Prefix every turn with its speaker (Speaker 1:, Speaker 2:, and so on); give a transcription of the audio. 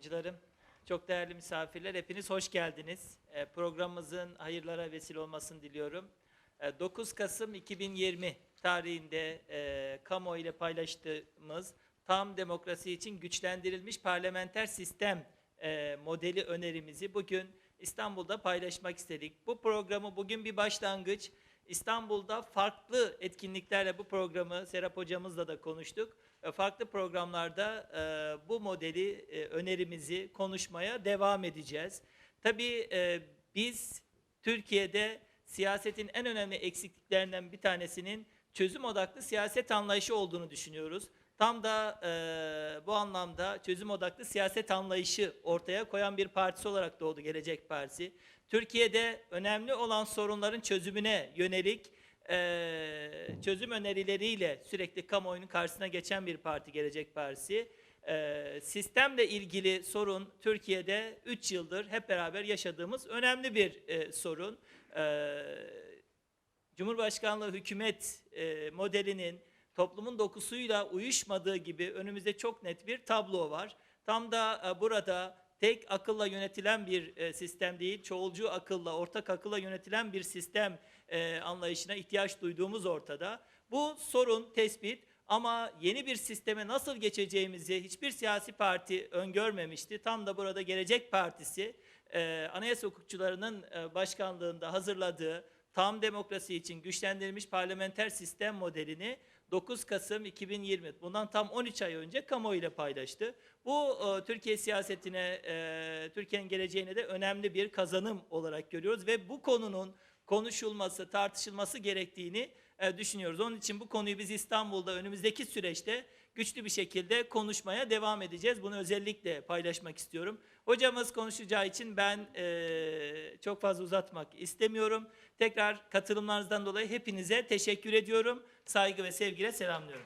Speaker 1: yardımcılarım, çok değerli misafirler, hepiniz hoş geldiniz. E, Programımızın hayırlara vesile olmasını diliyorum. E, 9 Kasım 2020 tarihinde e, kamuoyu ile paylaştığımız tam demokrasi için güçlendirilmiş parlamenter sistem e, modeli önerimizi bugün İstanbul'da paylaşmak istedik. Bu programı bugün bir başlangıç. İstanbul'da farklı etkinliklerle bu programı Serap hocamızla da konuştuk. E, Farklı programlarda e, bu modeli, e, önerimizi konuşmaya devam edeceğiz. Tabii biz Türkiye'de siyasetin en önemli eksikliklerinden bir tanesinin çözüm odaklı siyaset anlayışı olduğunu düşünüyoruz. Tam da e, bu anlamda çözüm odaklı siyaset anlayışı ortaya koyan bir partisi olarak doğdu Gelecek Partisi. Türkiye'de önemli olan sorunların çözümüne yönelik e, çözüm önerileriyle sürekli kamuoyunun karşısına geçen bir parti Gelecek Partisi. E, sistemle ilgili sorun Türkiye'de 3 yıldır hep beraber yaşadığımız önemli bir e, sorun. E, Cumhurbaşkanlığı hükümet e, modelinin toplumun dokusuyla uyuşmadığı gibi önümüzde çok net bir tablo var. Tam da e, burada tek akılla yönetilen bir e, sistem değil, çoğulcu akılla, ortak akılla yönetilen bir sistem e, anlayışına ihtiyaç duyduğumuz ortada. Bu sorun tespit ama yeni bir sisteme nasıl geçeceğimizi hiçbir siyasi parti öngörmemişti. Tam da burada Gelecek Partisi anayasa hukukçularının başkanlığında hazırladığı tam demokrasi için güçlendirilmiş parlamenter sistem modelini 9 Kasım 2020 bundan tam 13 ay önce kamuoyuyla paylaştı. Bu e, Türkiye siyasetine, e, Türkiye'nin geleceğine de önemli bir kazanım olarak görüyoruz ve bu konunun konuşulması, tartışılması gerektiğini e, düşünüyoruz. Onun için bu konuyu biz İstanbul'da önümüzdeki süreçte güçlü bir şekilde konuşmaya devam edeceğiz. Bunu özellikle paylaşmak istiyorum. Hocamız konuşacağı için ben e, çok fazla uzatmak istemiyorum. Tekrar katılımlarınızdan dolayı hepinize teşekkür ediyorum. Saygı ve sevgiyle selamlıyorum.